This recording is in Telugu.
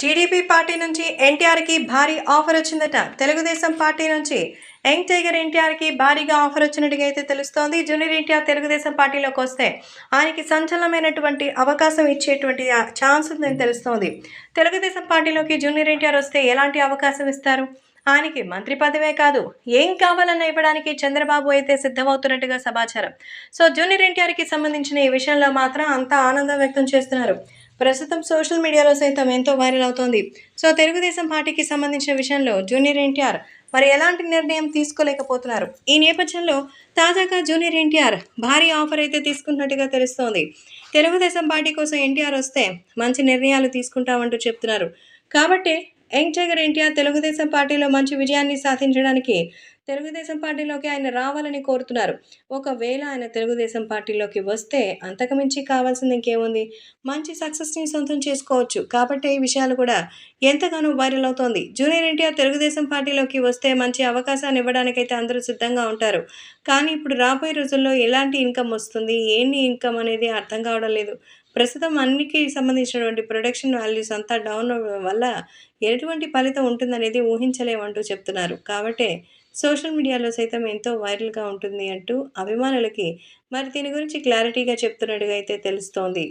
టీడీపీ పార్టీ నుంచి ఎన్టీఆర్కి భారీ ఆఫర్ వచ్చిందట. తెలుగుదేశం పార్టీ నుంచి యంగ్ టైగర్ ఎన్టీఆర్కి భారీగా ఆఫర్ వచ్చినట్టుగా అయితే తెలుస్తోంది. జూనియర్ ఎన్టీఆర్ తెలుగుదేశం పార్టీలోకి వస్తే ఆయనకి సంచలనమైనటువంటి అవకాశం ఇచ్చేటువంటి ఛాన్స్ ఉందని తెలుస్తోంది. తెలుగుదేశం పార్టీలోకి జూనియర్ ఎన్టీఆర్ వస్తే ఎలాంటి అవకాశం ఇస్తారు? ఆయనకి మంత్రి పదవే కాదు. ఏం కావాలన్నా ఇవ్వడానికి చంద్రబాబు అయితే సిద్ధమవుతున్నట్టుగా సమాచారం. సో జూనియర్ ఎన్టీఆర్కి సంబంధించిన ఈ విషయంలో మాత్రం అంతా ఆనందం వ్యక్తం చేస్తున్నారు. ప్రస్తుతం సోషల్ మీడియాలో సైతం ఎంతో వైరల్ అవుతోంది. సో తెలుగుదేశం పార్టీకి సంబంధించిన విషయంలో జూనియర్ ఎన్టీఆర్ మరి ఎలాంటి నిర్ణయం తీసుకోలేకపోతున్నారు? ఈ నేపథ్యంలో తాజాగా జూనియర్ ఎన్టీఆర్ భారీ ఆఫర్ అయితే తీసుకున్నట్టుగా తెలుస్తోంది. తెలుగుదేశం పార్టీ కోసం ఎన్టీఆర్ వస్తే మంచి నిర్ణయాలు తీసుకుంటామంటూ చెప్తున్నారు. కాబట్టి యంగ్ టైగర్ ఎన్టీఆర్ తెలుగుదేశం పార్టీలో మంచి విజయాన్ని సాధించడానికి తెలుగుదేశం పార్టీలోకి ఆయన రావాలని కోరుతున్నారు. ఒకవేళ ఆయన తెలుగుదేశం పార్టీలోకి వస్తే అంతకుమించి కావాల్సింది ఇంకేముంది? మంచి సక్సెస్ని సొంతం చేసుకోవచ్చు. కాబట్టి ఈ విషయాలు కూడా ఎంతగానో వైరల్ అవుతోంది. జూనియర్ ఎన్టీఆర్ తెలుగుదేశం పార్టీలోకి వస్తే మంచి అవకాశాన్ని ఇవ్వడానికైతే అందరూ సిద్ధంగా ఉంటారు. కానీ ఇప్పుడు రాబోయే రోజుల్లో ఎలాంటి ఇన్కమ్ వస్తుంది? ఏంటి ఇన్కమ్ అనేది అర్థం కావడం లేదు. ప్రస్తుతం అన్నికి సంబంధించినటువంటి ప్రొడక్షన్ వాల్యూస్ అంతా డౌన్ అవ్వడం వల్ల ఎటువంటి ఫలితం ఉంటుందనేది ఊహించలేమంటూ చెప్తున్నారు. కాబట్టి సోషల్ మీడియాలో సైతం ఎంతో వైరల్గా ఉంటుంది అంటూ అభిమానులకి మరి దీని గురించి క్లారిటీగా చెప్తున్నట్టుగా అయితే తెలుస్తోంది.